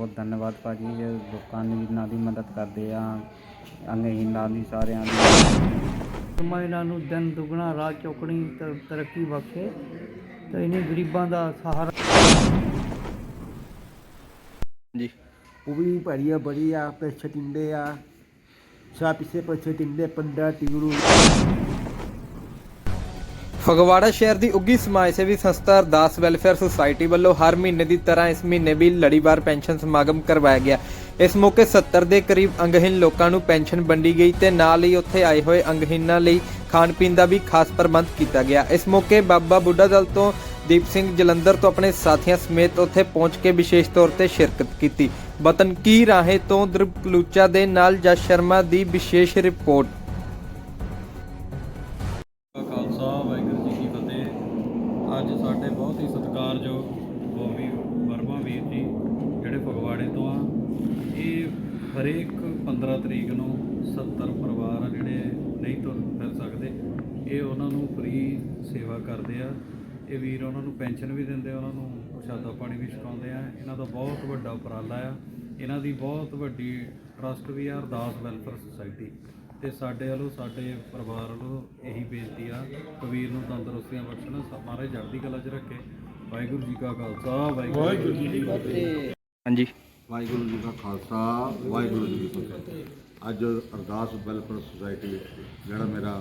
ਬਹੁਤ ਧੰਨਵਾਦ ਭਾਜੀ ਇਹ ਲੋਕਾਂ ਦੀ ਇਹਨਾਂ ਦੀ ਮਦਦ ਕਰਦੇ ਆ ਅੰਗਹੀਨਾਂ ਦੀ ਸਾਰਿਆਂ ਦੀ। ਮੈਂ ਇਹਨਾਂ ਨੂੰ ਦਿਨ ਦੁਗਣਾ ਰਾਤ ਚੌਕਣੀ ਤਰੱਕੀ ਬਖਸ਼ੇ ਤੇ ਇਨੀ ਗਰੀਬਾਂ ਦਾ ਸਹਾਰਾ ਜੀ ਉਹ ਵੀ ਭਾਰੀ ਆ ਬੜੀ ਆ ਪੈਸੇ ਦਿੰਦੇ ਆ ਸਾ ਪਿੱਛੇ ਪੈਸੇ ਦਿੰਦੇ 15 ਟਿਗਰੂ। ਫਗਵਾੜਾ ਸ਼ਹਿਰ ਦੀ ਉੱਗੀ ਸਮਾਜ ਸੇਵੀ ਸੰਸਥਾ ਅਰਦਾਸ ਵੈਲਫੇਅਰ ਸੁਸਾਇਟੀ ਵੱਲੋਂ ਹਰ ਮਹੀਨੇ ਦੀ ਤਰ੍ਹਾਂ ਇਸ ਮਹੀਨੇ ਵੀ ਲੜੀਵਾਰ ਪੈਨਸ਼ਨ ਸਮਾਗਮ ਕਰਵਾਇਆ ਗਿਆ। ਇਸ ਮੌਕੇ 70 ਦੇ ਕਰੀਬ ਅੰਗਹੀਨ ਲੋਕਾਂ ਨੂੰ ਪੈਨਸ਼ਨ ਵੰਡੀ ਗਈ ਤੇ ਨਾਲ ਹੀ ਉੱਥੇ ਆਏ ਹੋਏ ਅੰਗਹੀਨਾਂ ਲਈ ਖਾਣ ਪੀਣ ਦਾ ਵੀ ਖਾਸ ਪ੍ਰਬੰਧ ਕੀਤਾ ਗਿਆ। ਇਸ ਮੌਕੇ ਬਾਬਾ ਬੁੱਢਾ ਦਲ ਤੋਂ ਦੀਪ ਸਿੰਘ ਜਲੰਧਰ ਤੋਂ ਆਪਣੇ ਸਾਥੀਆਂ ਸਮੇਤ ਉੱਥੇ ਪਹੁੰਚ ਕੇ ਵਿਸ਼ੇਸ਼ ਤੌਰ ਤੇ ਸ਼ਿਰਕਤ ਕੀਤੀ। ਬਤਨਕੀ ਰਾਹੇ ਤੋਂ ਦ੍ਰਿਪ ਕਲੂਚਾ ਦੇ ਨਾਲ ਜਸ ਸ਼ਰਮਾ ਦੀ ਵਿਸ਼ੇਸ਼ ਰਿਪੋਰਟ। ਬਹੁਤ ਹੀ ਸਤਿਕਾਰਯੋਗ ਬੋਬੀ ਵਰਮਾ ਵੀਰ ਜੀ, ਜਿਹੜੇ ਫਗਵਾੜੇ ਤੋਂ ਆ। ਇਹ ਹਰੇਕ 15 ਤਰੀਕ ਨੂੰ 70 ਪਰਿਵਾਰ ਆ ਜਿਹੜੇ ਨਹੀਂ ਤੁਰ ਫਿਰ ਸਕਦੇ। ਇਹ ਉਹਨਾਂ ਨੂੰ ਫ੍ਰੀ ਸੇਵਾ ਕਰਦੇ ਆ। ਇਹ ਵੀਰ ਉਹਨਾਂ ਨੂੰ ਪੈਨਸ਼ਨ ਵੀ ਦਿੰਦੇ ਉਹਨਾਂ ਨੂੰ ਪ੍ਰਸ਼ਾਦਾ ਪਾਣੀ ਵੀ ਛਕਾਉਂਦੇ ਆ। ਇਹਨਾਂ ਦਾ ਬਹੁਤ ਵੱਡਾ ਉਪਰਾਲਾ ਆ। ਇਹਨਾਂ ਦੀ ਬਹੁਤ ਵੱਡੀ ਟਰਸਟ ਵੀ ਆ, ਅਰਦਾਸ ਵੈਲਫੇਅਰ ਸੁਸਾਇਟੀ ਤੇ ਸਾਡੇ ਵੱਲੋਂ ਸਾਡੇ ਪਰਿਵਾਰ ਵੱਲੋਂ ਇਹੀ ਬੇਨਤੀ ਆ ਕਬੀਰ ਨੂੰ ਤੰਦਰੁਸਤੀਆਂ ਬਖਸ਼ਣ ਸ- ਮਹਾਰਾਜ ਚੜ੍ਹਦੀ ਕਲਾ 'ਚ ਰੱਖੇ। ਵਾਹਿਗੁਰੂ ਜੀ ਕਾ ਖਾਲਸਾ ਵਾਹਿਗੁਰੂ ਜੀ ਕੀ ਫਤਿਹ। ਹਾਂਜੀ। ਵਾਹਿਗੁਰੂ ਜੀ ਦਾ ਖਾਲਸਾ ਵਾਹਿਗੁਰੂ ਜੀ ਕੀ ਫਤਿਹ। ਅੱਜ ਅਰਦਾਸ ਵੈਲਫੇਅਰ ਸੁਸਾਇਟੀ ਜਿਹੜਾ ਮੇਰਾ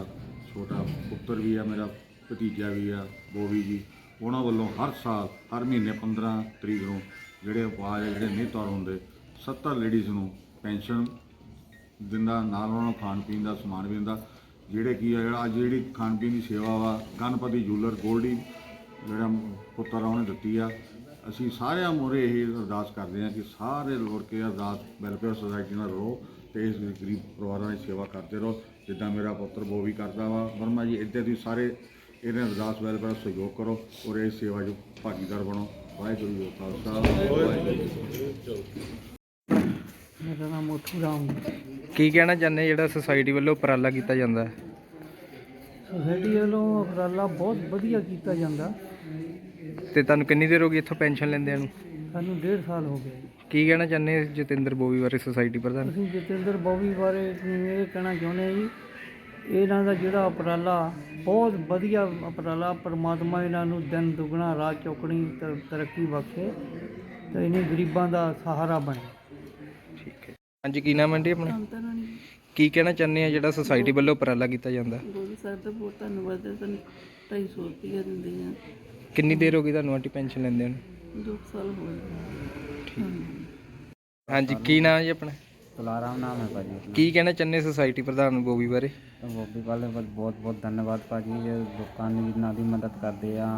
ਛੋਟਾ ਪੁੱਤਰ ਵੀ ਆ ਮੇਰਾ ਭਤੀਜਾ ਵੀ ਆ ਬੋਵੀ ਜੀ ਉਹਨਾਂ ਵੱਲੋਂ ਹਰ ਸਾਲ ਹਰ ਮਹੀਨੇ 15 ਤਰੀਕ ਨੂੰ ਜਿਹੜੇ ਉਪਾਅ ਆ, ਜਿਹੜੇ ਨਹੀਂ ਤੁਰ ਹੁੰਦੇ 70 ਲੇਡੀਜ਼ ਨੂੰ ਪੈਨਸ਼ਨ ਦਿੰਦਾ, ਨਾਲ ਉਹਨਾਂ ਨੂੰ ਖਾਣ ਪੀਣ ਦਾ ਸਮਾਨ ਵੀ ਦਿੰਦਾ। ਜਿਹੜੇ ਕੀ ਆ, ਜਿਹੜਾ ਅੱਜ ਜਿਹੜੀ ਖਾਣ ਪੀਣ ਦੀ ਸੇਵਾ ਵਾ, ਗਣਪਤੀ ਜੂਲਰ ਗੋਲਡੀ, ਜਿਹੜਾ ਪੁੱਤਰ ਆ, ਉਹਨੇ ਦਿੱਤੀ ਆ। ਅਸੀਂ ਸਾਰਿਆਂ ਮੂਹਰੇ ਇਹ ਅਰਦਾਸ ਕਰਦੇ ਹਾਂ ਕਿ ਸਾਰੇ ਲੋੜ ਕੇ ਅਰਦਾਸ ਵੈਲਫੇਅਰ ਸੁਸਾਇਟੀ ਨਾਲ ਰਹੋ ਤੇ ਇਸ ਗਰੀਬ ਪਰਿਵਾਰਾਂ ਦੀ ਸੇਵਾ ਕਰਦੇ ਰਹੋ। ਜਿੱਦਾਂ ਮੇਰਾ ਪੁੱਤਰ ਬੋ ਵੀ ਕਰਦਾ ਵਾ। ਵਰਮਾ ਜੀ, ਇੱਦਾਂ ਤੁਸੀਂ ਸਾਰੇ ਇਹਨਾਂ ਅਰਦਾਸ ਵੈਲਫੇਅਰ ਸਹਿਯੋਗ ਕਰੋ ਔਰ ਇਸ ਸੇਵਾ 'ਚ ਭਾਗੀਦਾਰ ਬਣੋ। ਵਾਹਿਗੁਰੂ ਜੀ ਖਾਲਸਾ, ਵਾਹਿਗੁਰੂ ਮੇਰਾ ਨਾਮ ਮੋਠੂ ਰਾਮ ਕੀ ਕਹਿਣਾ ਚਾਹੁੰਦੇ ਜਿਹੜਾ ਸੁਸਾਇਟੀ ਵੱਲੋਂ ਉਪਰਾਲਾ ਕੀਤਾ ਜਾਂਦਾ? ਹੈ ਸੋਸਾਇਟੀ ਵੱਲੋਂ ਉਪਰਾਲਾ ਬਹੁਤ ਵਧੀਆ ਕੀਤਾ ਜਾਂਦਾ। ਤੇ ਤੁਹਾਨੂੰ ਕਿੰਨੀ ਦੇਰ ਹੋ ਗਈ ਇੱਥੋਂ ਪੈਨਸ਼ਨ ਲੈਂਦਿਆਂ ਨੂੰ? ਸਾਨੂੰ ਡੇਢ ਸਾਲ ਹੋ ਗਏ। ਕੀ ਕਹਿਣਾ ਚਾਹੁੰਦੇ ਜਤਿੰਦਰ ਬੋਵੀ ਬਾਰੇ ਸੁਸਾਇਟੀ ਪ੍ਰਧਾਨ? ਅਸੀਂ ਜਤਿੰਦਰ ਬੋਵੀ ਬਾਰੇ ਇਹ ਕਹਿਣਾ ਚਾਹੁੰਦੇ ਹਾਂ ਜੀ ਇਹਨਾਂ ਦਾ ਜਿਹੜਾ ਉਪਰਾਲਾ ਬਹੁਤ ਵਧੀਆ ਉਪਰਾਲਾ ਪਰਮਾਤਮਾ ਇਹਨਾਂ ਨੂੰ ਦਿਨ ਦੁਗਣਾ ਰਾਤ ਚੌਕਣੀ ਤਰੱਕੀ ਬਖਸ਼ੇ ਤੇ ਇਨੀ ਗਰੀਬਾਂ ਦਾ ਸਹਾਰਾ ਬਣੇ। ਠੀਕ ਹੈ। ਹਾਂਜੀ ਕੀ ਨਾਮ ਹੈ ਆਂਟੀ ਆਪਣਾ? ਕੀ ਕਹਿਣਾ ਚਾਹੁੰਦੇ ਆ ਜਿਹੜਾ ਸੁਸਾਇਟੀ ਵੱਲੋਂ ਉਪਰਾਲਾ ਕੀਤਾ ਜਾਂਦਾ? ਬੋਲੀ ਸਾਹਿਬ ਦਾ ਬਹੁਤ ਧੰਨਵਾਦ ਹੈ। ਸਾਨੂੰ 250 ਰੁਪਏ ਦਿੰਦੇ ਆ। ਕਿੰਨੀ ਦੇਰ ਹੋ ਗਈ ਤੁਹਾਨੂੰ ਆਂਟੀ ਪੈਨਸ਼ਨ ਲੈਂਦਿਆਂ ਨੂੰ? ਦੋ ਕੁ ਸਾਲ ਹੋ ਗਏ। ਹਾਂਜੀ। ਕੀ ਨਾਮ ਜੀ ਆਪਣਾ? ਤੁਲਾਰਾਮ ਨਾਮ ਹੈ ਭਾਜੀ ਆਪਣਾ। ਕੀ ਕਹਿਣਾ ਚਾਹੁੰਦੇ ਸੁਸਾਇਟੀ ਪ੍ਰਧਾਨ ਬੋਵੀ ਬਾਰੇ? ਬੋਬੀ ਵਾਲੇ ਬਹੁਤ ਬਹੁਤ ਧੰਨਵਾਦ ਭਾਜੀ। ਇਹ ਲੋਕਾਂ ਦੀ ਇਹਨਾਂ ਦੀ ਮਦਦ ਕਰਦੇ ਆ।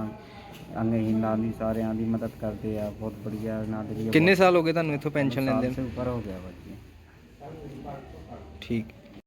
ਅੰਗਹੀਨਾਂ ਦੀ ਸਾਰਿਆਂ ਦੀ ਮਦਦ ਕਰਦੇ ਆ। ਬਹੁਤ ਬੜੀਆ ਇਹਨਾਂ ਦੇ ਲਈ ਕਿੰਨੇ ਸਾਲ ਹੋ ਗਏ ਤੁਹਾਨੂੰ ਇੱਥੋਂ ਪੈਨਸ਼ਨ ਲੈਂਦੇ ਨੂੰ? ਉੱਪਰ ਹੋ ਗਿਆ ਭਾਜੀ। ਠੀਕ।